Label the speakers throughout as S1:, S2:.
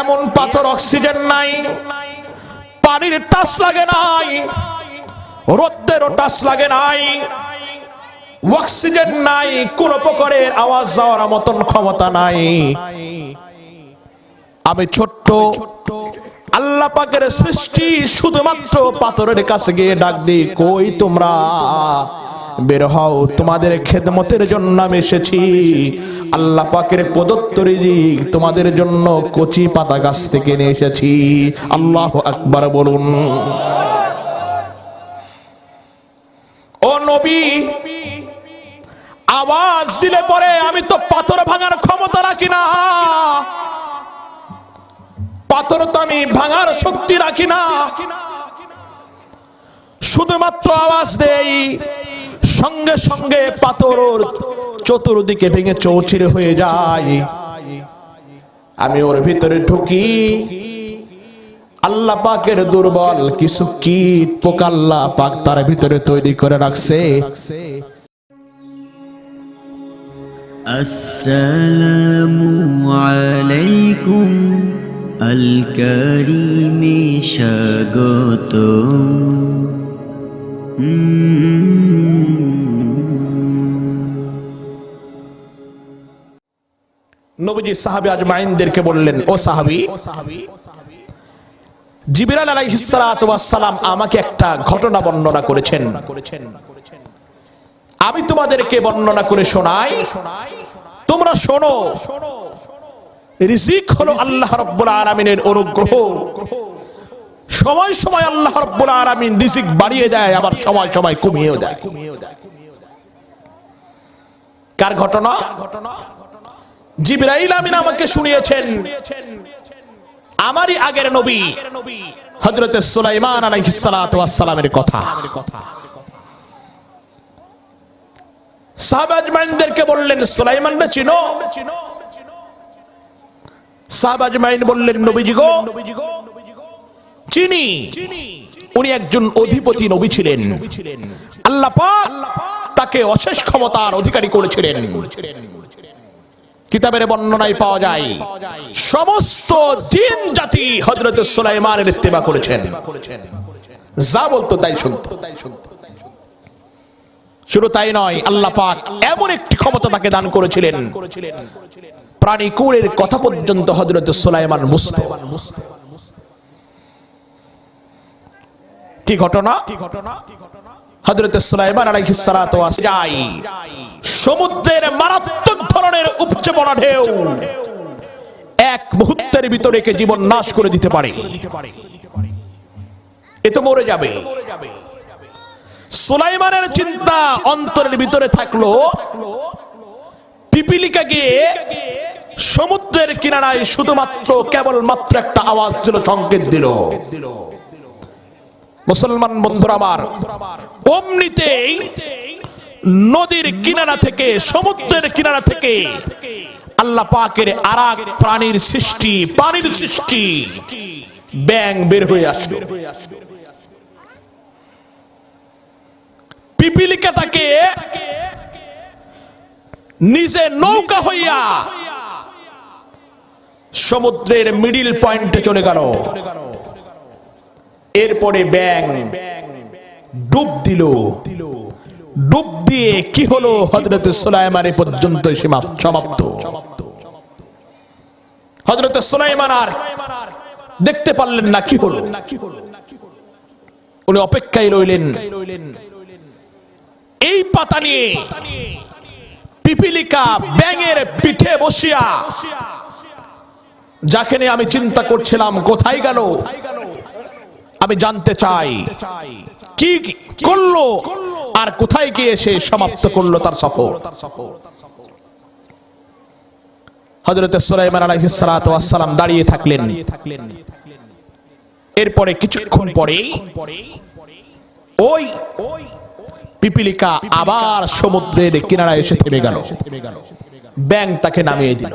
S1: এমন পাথর অক্সিজেন নাই। পানির টাচ লাগে নাই। রোদ্দেরও টাচ লাগে নাই। অক্সিজেন নাই। কোন প্রকারের আওয়াজ যাওয়ার মতন ক্ষমতা নাই। আমি ছোট্ট আল্লাহ পাকের সৃষ্টি শুধুমাত্র পাথরের কাছে গিয়ে ডাক দিই, কই তোমরা? বের হও, তোমাদের খেদমতের জন্য আমি এসেছি। আল্লাহ পাকের প্রদত্ত রিজিক তোমাদের জন্য কচি পাতা গাছ থেকে নিয়ে এসেছি। আল্লাহ আকবার বলুন। ও নবী, আওয়াজ দিলে পরে আমি তো পাথর ভাঙার ক্ষমতা রাখি না। পাথর তো আমি ভাঙার শক্তি রাখি না। শুধুমাত্র আওয়াজ দেই। সঙ্গে সঙ্গে পাথর চতুর্দিকে ভেঙে চৌচিরে হয়ে যায়। আমি ওর ভিতরে ঢুকি। আল্লাহ পাকের দুর্বল কিছু কীট পোকা আল্লাহ পাক তার ভিতরে তৈরি করে রাখছে।
S2: আসসালামু আলাইকুম আল কারিমে স্বাগতম।
S1: নবীজি সাহাবী আজমাইনদেরকে বললেন, ও সাহাবী জিবরাল আমাকে একটা ঘটনা বর্ণনা করেছেন। আমি তোমাদেরকে বর্ণনা করে শোনাই। তোমরা শোনো, রিজিক হলো আল্লাহ রাব্বুল আলামিনের অনুগ্রহ। সময় সময় আল্লাহ রাব্বুল আলামিন রিজিক বাড়িয়ে দেয়, আবার সময় সময় কমিয়েও দেয়। কার ঘটনা? জিবরাইল আমিন আমাকে শুনিয়েছেন, আমারই আগের নবী, হযরতে সুলাইমান আলাইহিস সালাতু ওয়াস সালামের কথা। সাহাবা আজমাইনদেরকে বললেন সুলাইমানকে চিনো? সাহাবা আজমাইন বললেন, নবীজি গো চিনি। উনি একজন অধিপতি নবী ছিলেন। আল্লাহ তাকে অশেষ ক্ষমতার অধিকারী করেছিলেন। কিতাবের বর্ণনায় পাওয়া যায়, সমস্ত জিন জাতি হযরত সুলাইমানের ইত্তেবা করেছেন। যা বলতো তাই শুনতো। শুধু তাই নয়, আল্লাহ পাক এমন একটি ক্ষমতা তাকে দান করেছিলেন। প্রাণী কুড়ের কথা পর্যন্ত হযরত সুলাইমান বুঝতো। কি ঘটনা? সালাতু সমুদ্রের মারাত্মক ধরনের ঢেউ। এক মুহূর্তের ভিতরে জীবন নাশ করে দিতে পারে। এ তো মরে যাবে। সুলাইমানের চিন্তা অন্তরের ভিতরে থাকল, পিপিলিকা গিয়ে সমুদ্রের কিনারায় শুধুমাত্র কেবলমাত্র একটা আওয়াজ ছিল, সংকেত দিল। মুসলমান বন্ধুরা আমার, অমনিতেই নদীর কিনারা থেকে, সমুদ্রের কিনারা থেকে আল্লাহ পাকের আরাক প্রাণীর সৃষ্টি, পানির সৃষ্টি ব্যাং বের হয়ে আসলো পিপিলিকাটাকে নিজে নৌকা হইয়া সমুদ্রের মিডিল পয়েন্টে চলে গেল। এরপরে ব্যাং ডুব দিল। ডুব দিয়ে কি হলো? হজরত সুলাইমান পর্যন্ত সমাপ্ত। হজরত সুলাইমান আর দেখতে পারলেন না কি হলো। উনি অপেক্ষায় রইলেন। এই পাতা নিয়ে পিপিলিকা ব্যাঙের পিঠে বসিয়া, যাকে নিয়ে আমি চিন্তা করছিলাম, কোথায় গেল? আমি জানতে চাই, কি করল আর কোথায় গিয়ে সে সমাপ্ত করল তার সফর? হজরত সালাম দাঁড়িয়ে থাকলেন। এরপরে কিছুক্ষণ পরে ওই পিপিলিকা আবার সমুদ্রের কিনারায় এসে থেমে গেল। ব্যাং তাকে নামিয়ে দিল।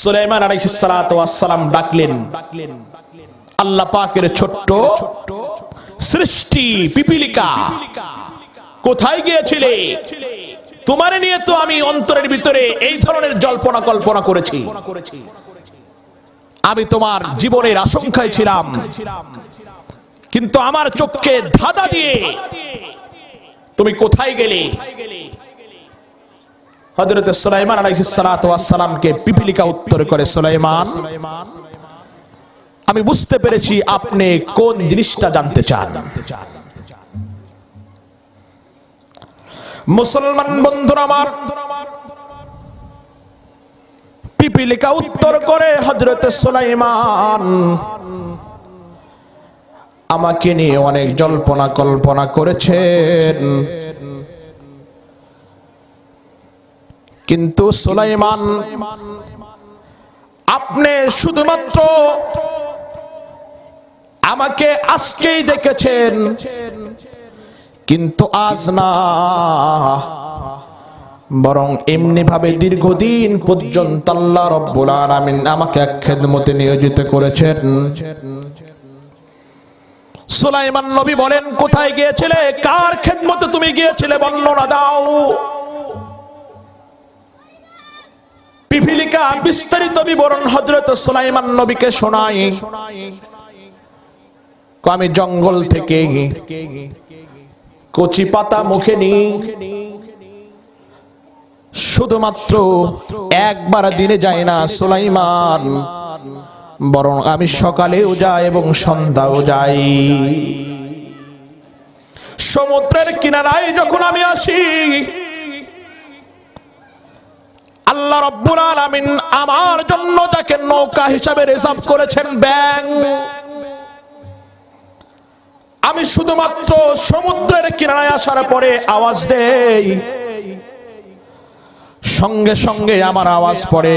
S1: সুলাইমান আলাইহিস সালাতু ওয়াস সালাম ডাকলেন আল্লাহ পাকের ছোট্ট সৃষ্টি পিপিলিকা। কোথায় গিয়েছিলে? তোমারে নিয়ে তো আমি অন্তরের ভিতরে এই ধরনের জল্পনা কল্পনা করেছি। আমি তোমার জীবনের আশঙ্কায় ছিলাম। কিন্তু আমার চোখকে ধাঁধা দিয়ে তুমি কোথায় গেলে? হযরত সুলাইমান আলাইহিস সালাতু ওয়াস সালামকে পিপিলিকা উত্তর করে, সুলাইমান। আমি বুঝতে পেরেছি আপনি কোন জিনিসটা জানতে চান। মুসলমান বন্ধুরা আমার, পিপিলিকা উত্তর করে হজরত সুলাইমান, আমাকে নিয়ে অনেক জল্পনা কল্পনা করেছেন। কিন্তু সুলাইমান, আপনি শুধুমাত্র আমাকে আজকেই দেখেছেন। কিন্তু আজ না। বরং এমনি ভাবে দীর্ঘদিন পর্যন্ত আল্লাহ রব্বুল আলামিন আমাকে এক খেদমতে নিয়োজিত করেছেন। সুলাইমান নবী বলেন, কোথায় গিয়েছিলে? কার খেদমতে তুমি গিয়েছিলে? বর্ণনা দাও। পিপিলিকা বিস্তারিত বিবরণ হযরত সুলাইমান নবীকে শোনাই। আমি জঙ্গল থেকে কচি পাতা মুখে নি শুধুমাত্র একবার দিনে যায় না, সুলাইমান। বরং আমি সকালেও যাই এবং সন্ধ্যাও যাই। সমুদ্রের কিনারায় যখন আমি আসি, আল্লাহ রব্বুল আলামিন আমার জন্য তাকে নৌকা হিসাবে রিজার্ভ করেছেন ব্যাং। আমি শুধুমাত্র সমুদ্রের কিনারায় আসার পরে আওয়াজ দেই। সঙ্গে সঙ্গে আমার আওয়াজ পড়ে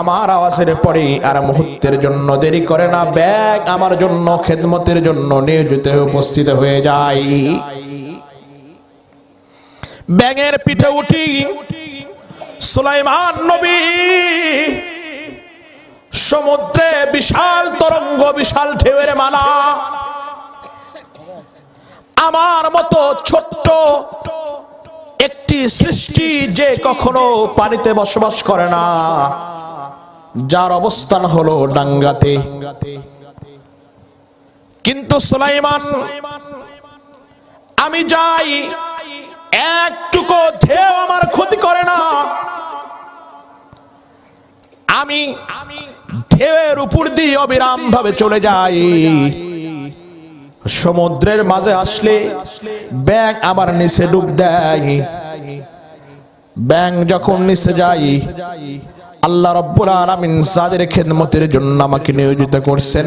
S1: আমার আওয়াজের পরে আর মুহূর্তের জন্য দেরি করে না, ব্যাগ আমার জন্য, খেদমতের জন্য নিয়োজিত উপস্থিত হয়ে যায় ব্যাঙের পিঠে উঠি, সুলাইমান নবী। সমুদ্রে বিশাল তরঙ্গ, বিশাল ঢেউয়ের মালা। আমার মতো ছোট্ট একটি সৃষ্টি যে কখনো পানিতে বসবাস করে না। যার অবস্থান হলো ডাঙ্গাতে। কিন্তু সুলাইমান, আমি যাই, একটুকু ঢেউ আমার ক্ষতি করে না। আমি ঢেউয়ের উপর দিয়ে অবিরাম ভাবে চলে যাই। সমুদ্রের মাঝে আসলে ব্যাং আবার নিচে ডুব দেয়। ব্যাং যখন নিচে যাই আল্লাহ রব্বুল আলামিন যাদের খেদমতের জন্য আমাকে নিয়োজিত করছেন,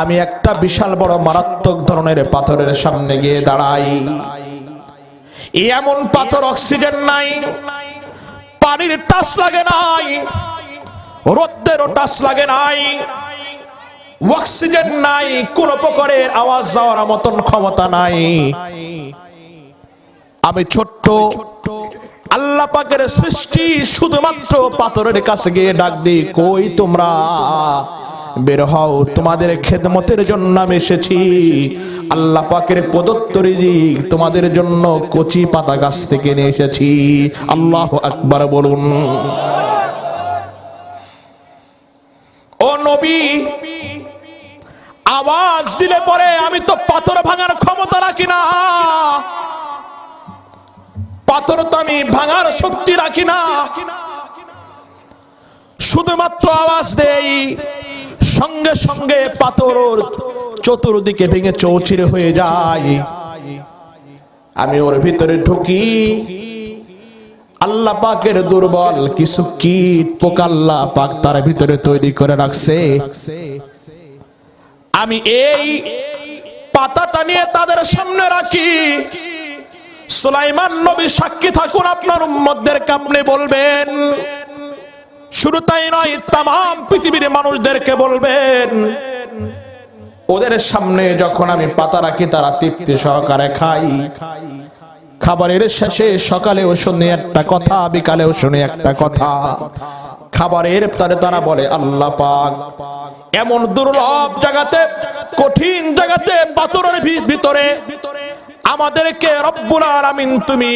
S1: আমি একটা বিশাল বড় মারাত্মক ধরনের পাথরের সামনে গিয়ে দাঁড়াই। এমন পাথর অক্সিজেন নাই, পানির টাচ লাগে নাই রোদ্রেরও টাচ লাগে নাই অক্সিজেন নাই, কোন প্রকারের আওয়াজ যাওয়ার মতন ক্ষমতা নাই। আমি ছোট্ট, আল্লাহ পাকের সৃষ্টি শুধুমাত্র পাথরের কাছে গিয়ে ডাক দিই, কই তোমরা? বের হও, তোমাদের খেদমতের জন্য আমি এসেছি। আল্লাহ পাকের প্রদত্ত রিজিক তোমাদের জন্য কচি পাতা গাছ থেকে নিয়ে এসেছি। আল্লাহ আকবার বলুন। ও নবী আওয়াজ দিলে পরে আমি তো পাথর ভাঙার ক্ষমতা রাখি না। পাথর তো আমি ভাঙার শক্তি রাখি না। শুধুমাত্র আওয়াজ দেই, সঙ্গে সঙ্গে পাথর চতুর্দিকে ভেঙে চৌচিরে হয়ে যায়। আমি ওর ভিতরে ঢুকি। আল্লাহ পাকের দুর্বল কিছু কীট পোকা আল্লাহ পাক তার ভিতরে তৈরি করে রাখছে। আমি এই পাতাটা নিয়ে তাদের সামনে রাখি। সুলাইমান নবী সাক্ষী থাকুন আপনার উম্মতদেরকে কামনে বলবেন শুরু তাই নয় তাম পৃথিবীর মানুষদেরকে বলবেন, ওদের সামনে যখন আমি পাতা রাখি, তারা তৃপ্তি সহকারে খাই। খাবারের শেষে সকালেও শুনি একটা কথা, বিকালেও শুনি একটা কথা। খাবারের তারে তারা বলে, আল্লাহ পাক। এমন দুর্লভ জায়গাতে, কঠিন জায়গাতে, পাথরের ভিতরে আমাদেরকে রব্বুল আলামিন তুমি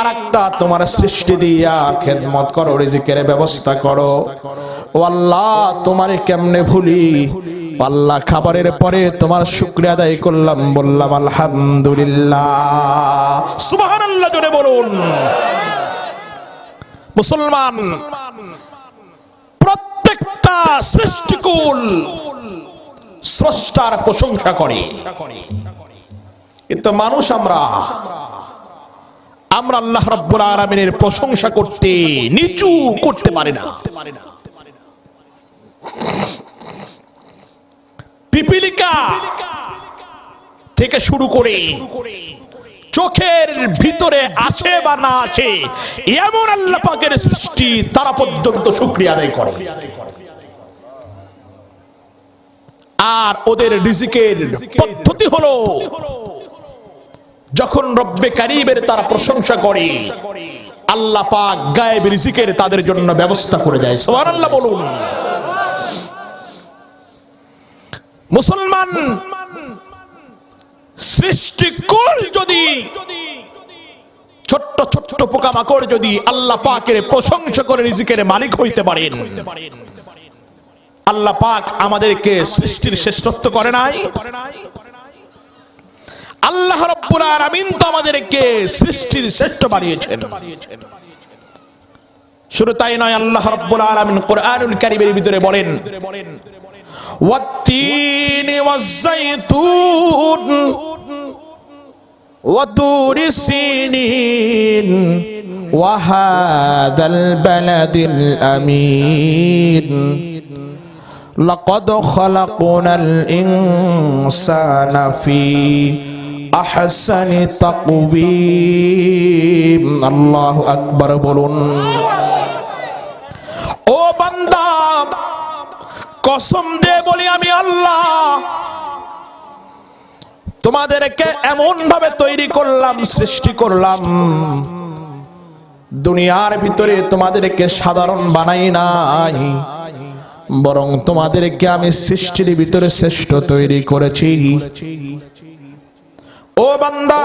S1: আরেকটা তোমার সৃষ্টি দিয়া খেদমত করো, রিজিকের ব্যবস্থা করো। ও আল্লাহ, তোমারে কেমনে ভুলি? আল্লাহ, খাবারের পরে তোমার শুক্রিয়া আদায় করলাম, বললাম, আলহামদুলিল্লাহ। সুবহানাল্লাহ, জোরে বলুন। মুসলমান প্রত্যেকটা সৃষ্টিকুল স্রষ্টার প্রশংসা করে। কিন্তু মানুষ আমরা আমরা আল্লাহ রাব্বুল আলামিনের প্রশংসা করতে, নিচু করতে পারি না। পিপিলিকা থেকে শুরু করে, চোখের ভিতরে আসে বা না আসে, এমন আল্লাহ পাকের সৃষ্টি তারা পর্যন্ত শুক্রিয়া আদায় করে। আর ওদের রিজিকের পদ্ধতি হলো, যখন রব্বে কারিবের তারা প্রশংসা করে, আল্লাহ পাক গায়েব রিজিকের তাদের জন্য ব্যবস্থা করে দেয়। সুবহানাল্লাহ বলুন। মুসলমান সৃষ্টিকুল যদি, ছোট্ট ছোট্ট পোকামাকড় যদি আল্লাহ পাকের প্রশংসা করে রিজিকের মালিক হইতে পারেন। আল্লাহ পাক আমাদেরকে সৃষ্টির শ্রেষ্ঠত্ব করে নাই আল্লাহ রব্বুল আলামিন তো আমাদেরকে সৃষ্টির শ্রেষ্ঠ বানিয়েছেন শুধু তাই নয় আল্লাহ রব্বুল আলামিন কোরআনুল কারীমের ভিতরে বলেন والتين والزيتون وطور السينين وهذا البلد الأمين لقد خلقنا الإنسان في أحسن تقويم الله أكبر بلون ও বান্দা কসম দে বলি আমি আল্লাহ তোমাদেরকে এমন ভাবে তৈরি করলাম সৃষ্টি করলাম দুনিয়ার ভিতরে তোমাদেরকে সাধারণ বানাই নাই বরং তোমাদেরকে আমি সৃষ্টির ভিতরে শ্রেষ্ঠ তৈরি করেছি। ও বান্দা,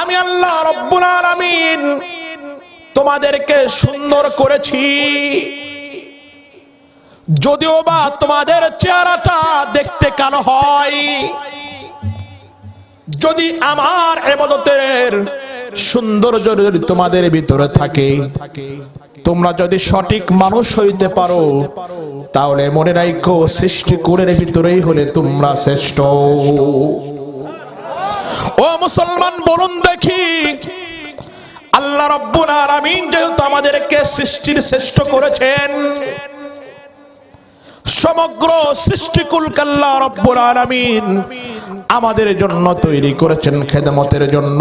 S1: আমি আল্লাহ রব্বুল আলামিন তোমাদেরকে সুন্দর করেছি। যদিও বা তোমাদের চেহারাটা দেখতে কালো হয়, যদি আমার এবাদতের সৌন্দর্য যদি তোমাদের ভিতরে থাকে তোমরা যদি সঠিক মানুষ হইতে পারো, তাহলে মনে রাখো সৃষ্টি করে ভিতরেই হলে তোমরা শ্রেষ্ঠ। ও মুসলমান, বলুন দেখি, আল্লাহ রব্বুল আলামিন যেহেতু আমাদেরকে সৃষ্টির শ্রেষ্ঠ করেছেন, সমগ্র সৃষ্টিকুল কাল্লা রব্বুল আলামিন আমাদের জন্য তৈরি করেছেন, খেদমতের জন্য।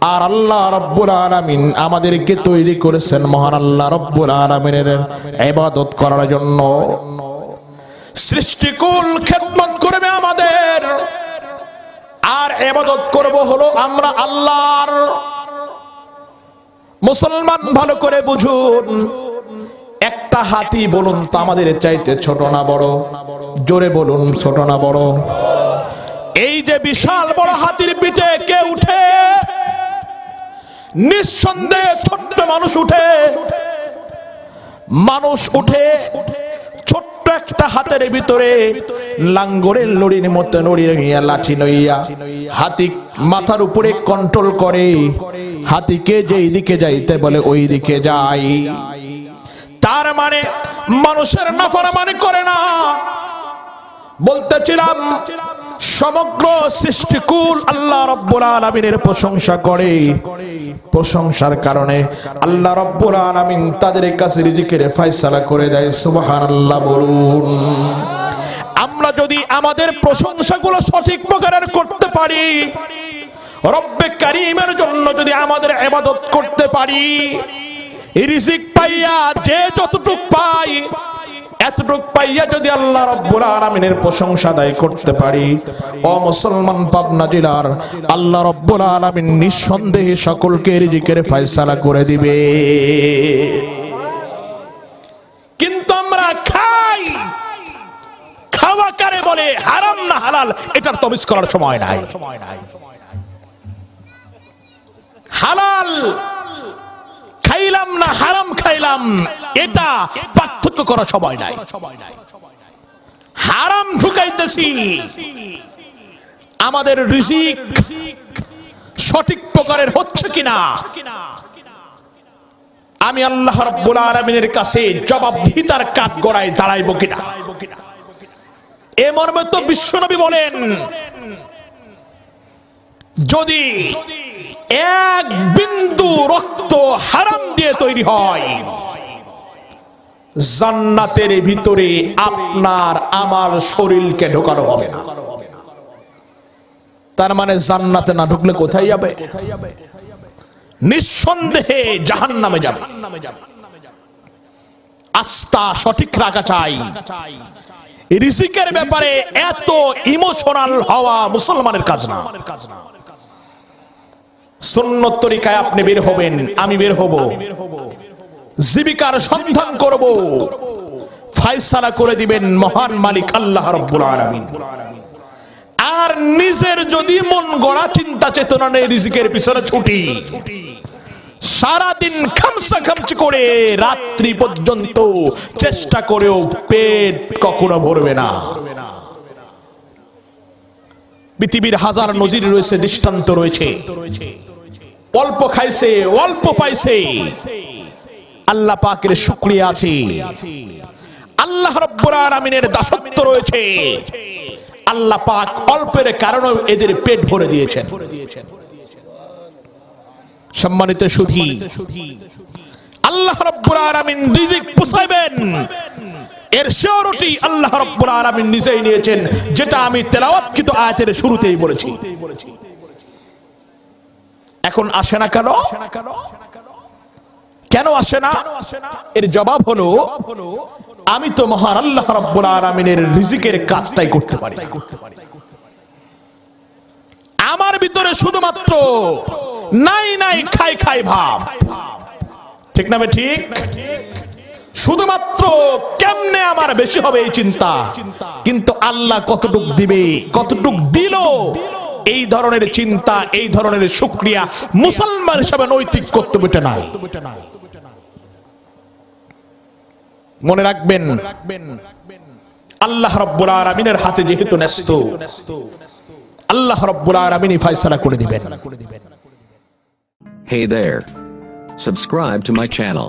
S1: আর আল্লাহ রব্বুল আলামিন আমাদেরকে তৈরি করেছেন মহান আল্লাহ রব্বুল আলামিনের ইবাদত করার জন্য। সৃষ্টিকুল খেদমত করবে আমাদের। আর ইবাদত করব হলো আমরা আল্লাহর। মুসলমান ভালো করে বুঝুন, একটা হাতি বলুন তো আমাদের চাইতে ছোট না বড়? জোরে বলুন, ছোট না বড়? এই যে বিশাল বড় হাতির পিঠে কে উঠে? নিঃসন্দেহে ছোট্ট মানুষ উঠে মানুষ উঠে ছোট্ট একটা হাতের ভিতরে লাঙ্গরের লড়ির মতো রইয়া লাঠি নইয়া হাতি মাথার উপরে কন্ট্রোল করে। হাতিকে যেই দিকে যাইতে বলে, ওই দিকে যাই। তার মানে মানুষের নাফরমানি করে না। বলতেছিলাম সমগ্র সৃষ্টিকুল আল্লাহ রব্বুল আলামিনের প্রশংসা করে। প্রশংসার কারণে আল্লাহ রব্বুল আলামিন তাদের কাছে রিজিকের ফয়সালা করে দেয়। সুবহানাল্লাহ বলুন। আমরা যদি আমাদের প্রশংসাগুলো সঠিক প্রকারের করতে পারি, রব্বে কারিমের জন্য যদি আমাদের ইবাদত করতে পারি, রিজিক পাইয়া যে যতটুক পাই এতটুক পাইয়া যদি আল্লাহ রব্বুল আলামিনের প্রশংসা আদায় করতে পারি, ও মুসলমান পাবনা জেলার আল্লাহ রব্বুল আলামিন নিঃসন্দেহে সকলকে রিজিকের ফয়সালা করে দিবে। কিন্তু আমরা খাই। খাওয়া কারে বলে? হারাম না হালাল? এটার তমিজ করার সময় নাই। হালাল খাইলাম না হারাম খাইলাম, এটা পার্থক্য করার সময় নাই। হারাম ঢুকাইতেছি। আমাদের রিজিক সঠিক প্রকারের হচ্ছে কিনা? আমি আল্লাহ রাব্বুল আলামিনের কাছে জবাবদিহিতার কাঠ গড়ায় দাঁড়াইব কিনা? এ মর্মে তো বিশ্বনবী বলেন, যদি এক বিন্দু রক্ত হারাম দিয়ে তৈরি হয়। জান্নাতের ভিতরে আপনার আমার শরীরকে ঢোকানো হবে না। তার মানে জান্নাতে না ঢুকলে কোথায় যাবে? নিঃসন্দেহে জাহান নামে যাবে। আস্থা সঠিক রাখা চাই। রিজিকের ব্যাপারে এত ইমোশনাল হওয়া মুসলমানের কাজ না। সুন্নত তরিকায় আপনি বের হবেন, আমি বের হব। জীবিকার সন্ধান করব। ফায়সালা করে দিবেন মহান মালিক আল্লাহ রব্বুল আলামিন। আর নিজের যদি মন গড়া চিন্তা চেতনা নেই, রিজিকের পিছনে ছুটি। সারাদিন খামসা খামচি করে রাত্রি পর্যন্ত চেষ্টা করেও পেট কখনো ভরবে না। পৃথিবীর হাজার নজির রয়েছে, দৃষ্টান্ত রয়েছে। অল্প খাইছে, অল্প পাইছে। আল্লাহ পাকের শুক্রিয়া আছে। আল্লাহ রব্বুল আলামিনের দাসত্ব রয়েছে। আল্লাহ পাক অল্পের কারণে এদের পেট ভরে দিয়েছেন। সম্মানিত সুধী, আল্লাহ রব্বুল আলামিন রিজিক পুষাইবেন। এর শিওরিটি আল্লাহ রব্বুল আলামিন নিজেই নিয়েছেন, যেটা আমি তেলাওয়াতকৃত আয়াতের শুরুতেই বলেছি। এখন আসে না কেন? কেন আসে না? এর জবাব হলো, আমি তো মহান আল্লাহ রব্বুল আলামিনের রিজিকের কাজটাই করতে পারি আমার ভিতরে শুধুমাত্র নাই নাই খাই খাই ভাব। ঠিক না ঠিক? শুধুমাত্র কেমনে আমার বেশি হবে এই চিন্তা কিন্তু আল্লাহ কতটুক দিবে, কতটুক দিল এই ধরনের চিন্তা, এই ধরনের শুক্রিয়া মুসলমান হিসাবে নৈতিক কর্তব্যটা নাই মনে রাখবেন, আল্লাহ রব্বুল আলামিনের হাতে যেহেতু ন্যস্ত, আল্লাহ রব্বুল আলামিনই ফয়সালা করে দিবেন
S3: Hey there. Subscribe to my channel.